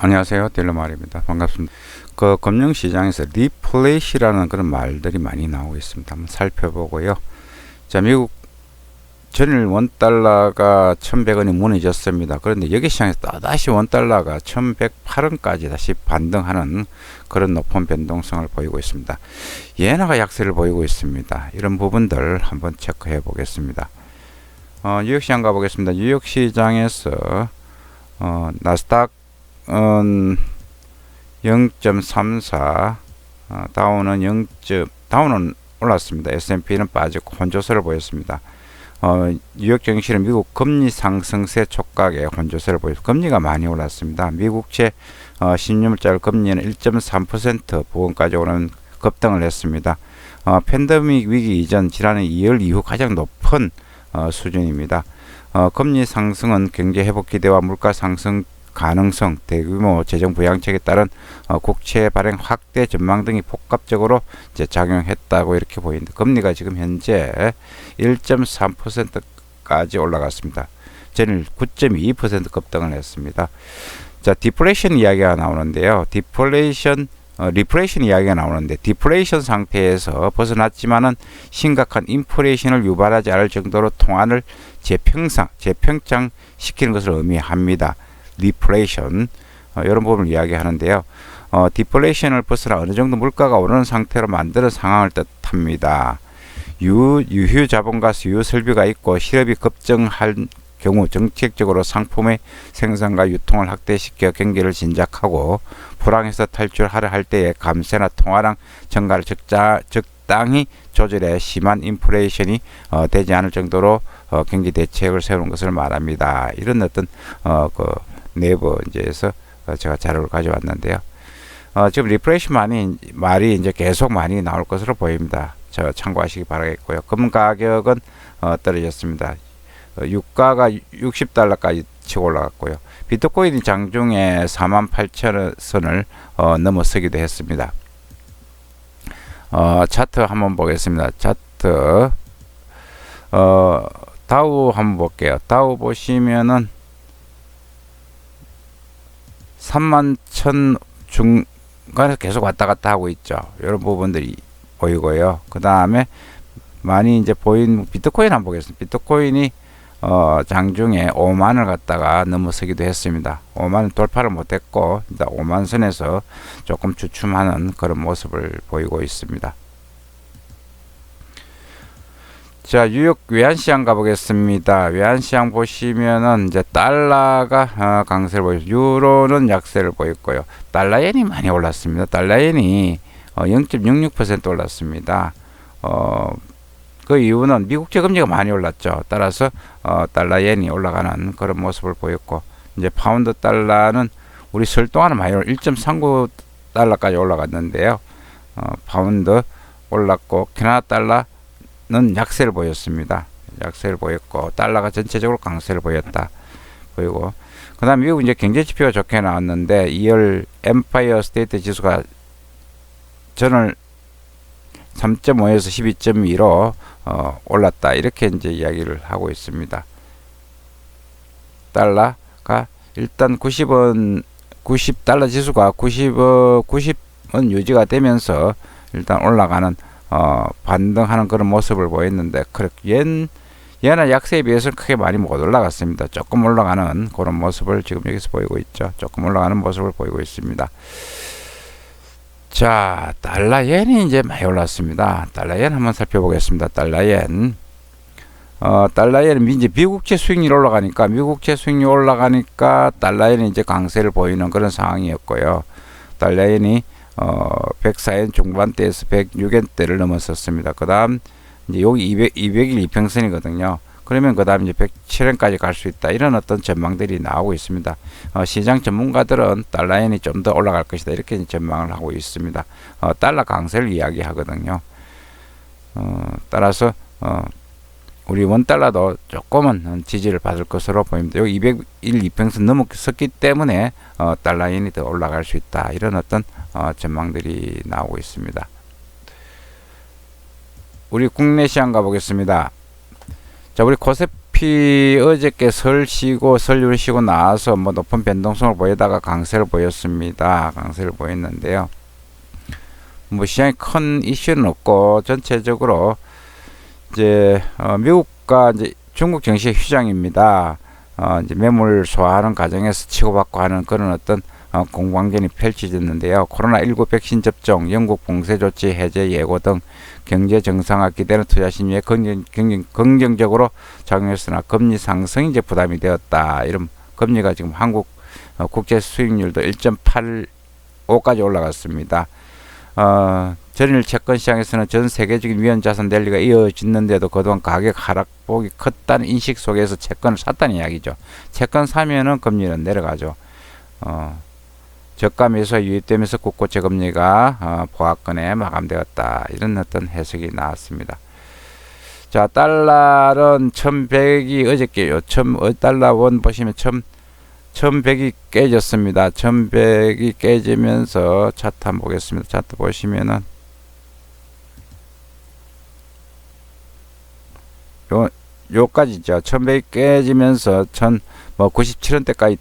안녕하세요. 딜러말입니다. 반갑습니다. 그 금융시장에서 리플레이시라는 그런 말들이 많이 나오고 있습니다. 한번 살펴보고요. 자, 미국 전일 원달러가 1100원이 무너졌습니다. 그런데 여기 시장에서 또다시 원달러가 1108원까지 다시 반등하는 그런 높은 변동성을 보이고 있습니다. 예나가 약세를 보이고 있습니다. 이런 부분들 한번 체크해 보겠습니다. 어, 뉴욕 시장 가보겠습니다. 뉴욕 시장에서 어, 나스닥 은 0.34 어, 다운은 0. 다운은 올랐습니다. S&P는 빠지고 혼조세를 보였습니다. 어, 뉴욕 증시는 미국 금리 상승세 촉각에 혼조세를 보였습니다. 금리가 많이 올랐습니다. 미국채 어, 10년물짜리 금리는 1.3% 부근까지 오는 급등을 했습니다. 어, 팬데믹 위기 이전 지난해 2월 이후 가장 높은 어, 수준입니다. 어, 금리 상승은 경제 회복 기대와 물가 상승 가능성, 대규모 재정 부양책에 따른 어, 국채 발행 확대 전망 등이 복합적으로 이제 작용했다고 이렇게 보이는데 금리가 지금 현재 1.3%까지 올라갔습니다. 전일 9.2% 급등을 했습니다. 자, 디플레이션 이야기가 나오는데요. 디플레이션 어, 리플레이션 이야기가 나오는데 디플레이션 상태에서 벗어났지만은 심각한 인플레이션을 유발하지 않을 정도로 통화를 재평상 재평장 시키는 것을 의미합니다. 리플레이션 어, 이런 부분을 이야기하는데요. 어, 디플레이션을 벗어나 어느 정도 물가가 오르는 상태로 만드는 상황을 뜻합니다. 유, 유휴 자본과 수요 설비가 있고 실업이 급증할 경우 정책적으로 상품의 생산과 유통을 확대시켜 경기를 진작하고 불황에서 탈출하려 할 때에 감세나 통화량 증가를 적자, 적 당히 조절해 심한 인플레이션이 어, 되지 않을 정도로 어, 경기 대책을 세우는 것을 말합니다. 이런 어떤 어, 그 내부 이제에서 어, 제가 자료를 가져왔는데요. 어, 지금 리프레시 많이 말이 이제 계속 많이 나올 것으로 보입니다. 저 참고하시기 바라겠고요. 금 가격은 어, 떨어졌습니다. 어, 유가가 60달러까지 치고 올라갔고요. 비트코인이 장중에 4만 8천 선을 어, 넘어서기도 했습니다. 어, 차트 한번 보겠습니다. 차트 어, 다우 한번 볼게요. 다우 보시면은 3만 천 중간에 계속 왔다 갔다 하고 있죠. 이런 부분들이 보이고요. 그 다음에 많이 이제 보인 비트코인 한번 보겠습니다. 비트코인이 어, 장중에 5만을 갖다가 넘어서기도 했습니다. 5만 돌파를 못했고 일단 5만 선에서 조금 주춤하는 그런 모습을 보이고 있습니다. 자, 뉴욕 외환시장 가보겠습니다. 외환시장 보시면은 이제 달러가 어, 강세를 보이고 유로는 약세를 보였고요. 달러엔이 많이 올랐습니다. 달러엔이 어, 0.66% 올랐습니다. 어, 그 이유는 미국제 금리가 많이 올랐죠. 따라서 어, 달러 엔이 올라가는 그런 모습을 보였고 이제 파운드 달러는 우리 설 동안은 많이 1.39 달러까지 올라갔는데요. 어, 파운드 올랐고 캐나다 달러는 약세를 보였습니다. 약세를 보였고 달러가 전체적으로 강세를 보였다 보이고 그다음 미국 이제 경제 지표가 좋게 나왔는데 2월 엠파이어 스테이트 지수가 전월 3.5에서 12.2로 어, 올랐다 이렇게 이제 이야기를 하고 있습니다. 달러가 일단 90원 90달러 지수가 90 어, 90은 유지가 되면서 일단 올라가는 어, 반등하는 그런 모습을 보였는데 그렇게 연 연한 약세에 비해서는 크게 많이 못 올라갔습니다. 조금 올라가는 그런 모습을 지금 여기서 보이고 있죠. 조금 올라가는 모습을 보이고 있습니다. 자, 달러엔이 이제 많이 올랐습니다. 달러엔 한번 살펴보겠습니다. 달러엔. 어, 달러엔은 이제 미국채 수익률 올라가니까 미국채 수익률 올라가니까 달러엔이 이제 강세를 보이는 그런 상황이었고요. 달러엔이 어, 104엔 중반대에서 106엔대를 넘었었습니다. 그다음 이제 여기 200 200일 이평선이거든요. 그러면 그 다음 이제 107원까지 갈 수 있다. 이런 어떤 전망들이 나오고 있습니다. 어, 시장 전문가들은 달러엔이 좀 더 올라갈 것이다. 이렇게 전망을 하고 있습니다. 어, 달러 강세를 이야기하거든요. 어, 따라서 어, 우리 원달러도 조금은 지지를 받을 것으로 보입니다. 여기 201 이평선 넘었기 때문에 어, 달러엔이 더 올라갈 수 있다. 이런 어떤 어, 전망들이 나오고 있습니다. 우리 국내 시장 가보겠습니다. 자, 우리 S&P 어저께 설 쉬고 설률 쉬고 나와서 뭐 높은 변동성을 보이다가 강세를 보였습니다. 강세를 보였는데요. 뭐 시장에 큰 이슈는 없고 전체적으로 이제 어 미국과 이제 중국 증시 휴장입니다. 어 이제 매물 소화하는 과정에서 치고받고 하는 그런 어떤 어 공방전이 펼쳐졌는데요. 코로나19 백신 접종, 영국 봉쇄 조치 해제 예고 등 경제 정상화 기대는 투자 심리에 긍정, 긍정적으로 작용했으나 금리 상승이 이제 부담이 되었다. 이런 금리가 지금 한국 어, 국제 수익률도 1.85까지 올라갔습니다. 어, 전일 채권 시장에서는 전 세계적인 위험 자산 랠리가 이어졌는데도 그동안 가격 하락폭이 컸다는 인식 속에서 채권을 샀다는 이야기죠. 채권 사면은 금리는 내려가죠. 어, 저가 매수가 유입되면서 국고채 금리가 어, 보합권에 마감되었다. 이런 어떤 해석이 나왔습니다. 자, 달러는 1100이 어저께요. 1000, 어, 달러 원 보시면 1000, 1100이 깨졌습니다. 1100이 깨지면서 차트 한번 보겠습니다. 차트 보시면은 요, 요까지죠. 1100이 깨지면서 1000, 뭐 97원대까지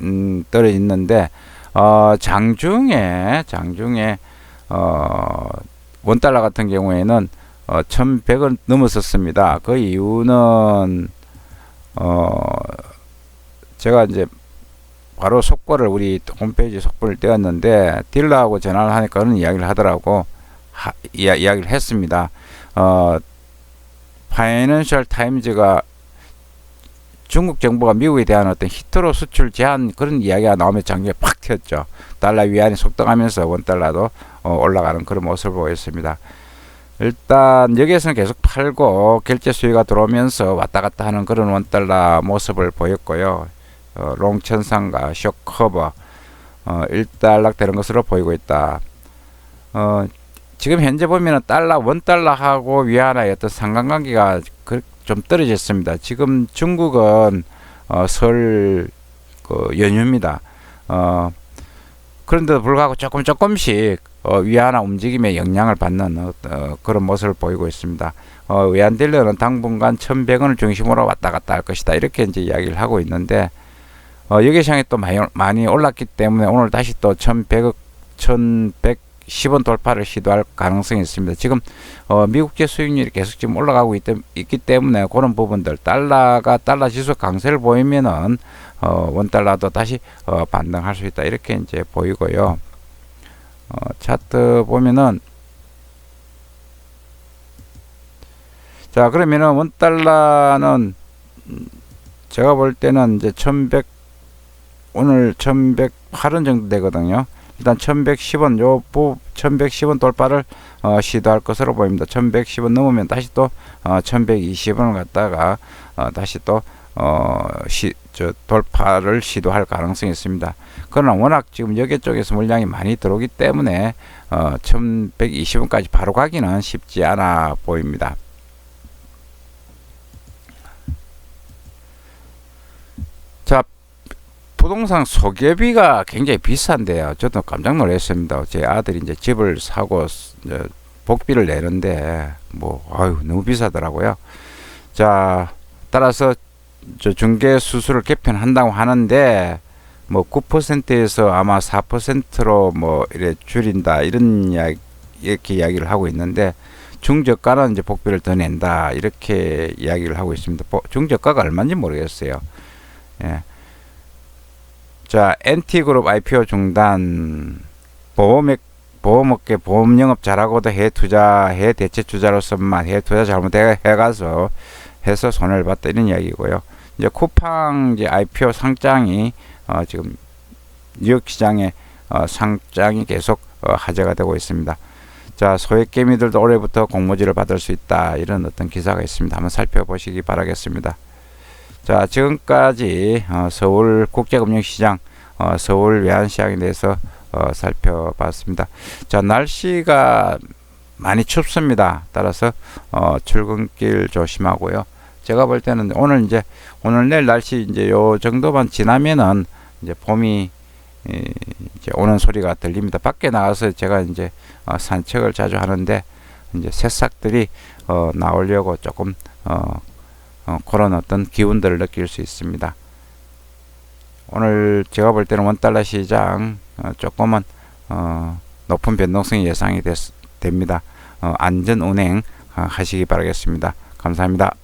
음, 떨어졌는데 어, 장중에 장중에 어, 원달러 같은 경우에는 어, 1100을 넘었었습니다. 그 이유는 어, 제가 이제 바로 속보를 우리 홈페이지 속보를 떼었는데 딜러하고 전화를 하니까 그런 이야기를 하더라고 하, 이야, 이야기를 했습니다. 어, 파이낸셜 타임즈가 중국 정부가 미국에 대한 어떤 히트로 수출 제한 그런 이야기가 나오면 장중에 팍 튀었죠. 달러 위안이 속도가면서 원달러도 어, 올라가는 그런 모습을 보였습니다. 일단 여기에서는 계속 팔고 결제 수요가 들어오면서 왔다 갔다 하는 그런 원달러 모습을 보였고요. 어, 롱천상과 쇼커버 어, 일단락되는 것으로 보이고 있다. 어, 지금 현재 보면은 달러 원달러하고 위안의 어떤 상관관계가 그, 좀 떨어졌습니다. 지금 중국은 어, 설 그, 연휴입니다. 어, 그런데도 불구하고 조금 조금씩 어, 위안화 움직임에 영향을 받는 어, 어, 그런 모습을 보이고 있습니다. 어, 외환 딜러는 당분간 1,100원을 중심으로 왔다 갔다 할 것이다. 이렇게 이제 이야기를 하고 있는데 어, 여기 시장이 또 많이, 많이 올랐기 때문에 오늘 다시 또 1,100억, 1,110원 돌파를 시도할 가능성이 있습니다. 지금 어, 미국제 수익률이 계속 지금 올라가고 있, 있기 때문에 그런 부분들 달러가 달러 지수 강세를 보이면은 어, 원 달러도 다시 어, 반등할 수 있다 이렇게 이제 보이고요. 어, 차트 보면은 자 그러면은 원 달러는 음, 제가 볼 때는 이제 1100 오늘 1108원 정도 되거든요. 일단 1110원 요 1110원 돌파를 어, 시도할 것으로 보입니다. 1110원 넘으면 다시 또 어, 1120원을 갖다가 어, 다시 또 어, 시, 저 돌파를 시도할 가능성이 있습니다. 그러나 워낙 지금 여기 쪽에서 물량이 많이 들어오기 때문에 어, 1120원까지 바로 가기는 쉽지 않아 보입니다. 자, 부동산 소개비가 굉장히 비싼데요. 저도 깜짝 놀랐습니다. 제 아들이 이제 집을 사고 이제 복비를 내는데 뭐 아유 너무 비싸더라고요. 자, 따라서 저 중개 수수료 개편한다고 하는데 뭐 9%에서 아마 4%로 뭐 이래 줄인다 이런 이야기 이렇게 이야기를 하고 있는데 중저가는 이제 복비를 더 낸다 이렇게 이야기를 하고 있습니다. 중저가가 얼마인지 모르겠어요. 예. 자, NT그룹 IPO 중단 보험액 보험업계 보험 영업 잘하고도 해 투자해 대체 투자로서만 해 투자 잘못해 해가서 해서 손해를 봤다 이런 이야기고요. 이제 쿠팡 이제 IPO 상장이 어, 지금 뉴욕 시장에 어, 상장이 계속 어, 화제가 되고 있습니다. 자, 소액 개미들도 올해부터 공모지를 받을 수 있다. 이런 어떤 기사가 있습니다. 한번 살펴보시기 바라겠습니다. 자, 지금까지 어, 서울 국제금융시장, 어, 서울 외환시장에 대해서 어, 살펴봤습니다. 자, 날씨가 많이 춥습니다. 따라서 어, 출근길 조심하고요. 제가 볼 때는 오늘 이제 오늘 내일 날씨 이제 요 정도만 지나면은 이제 봄이 이제 오는 소리가 들립니다. 밖에 나가서 제가 이제 어, 산책을 자주 하는데 이제 새싹들이 어, 나오려고 조금 어, 어, 그런 어떤 기운들을 느낄 수 있습니다. 오늘 제가 볼 때는 원달러 시장 어, 조금은 어, 높은 변동성이 예상이 됐, 됩니다. 어, 안전 운행 어, 하시기 바라겠습니다. 감사합니다.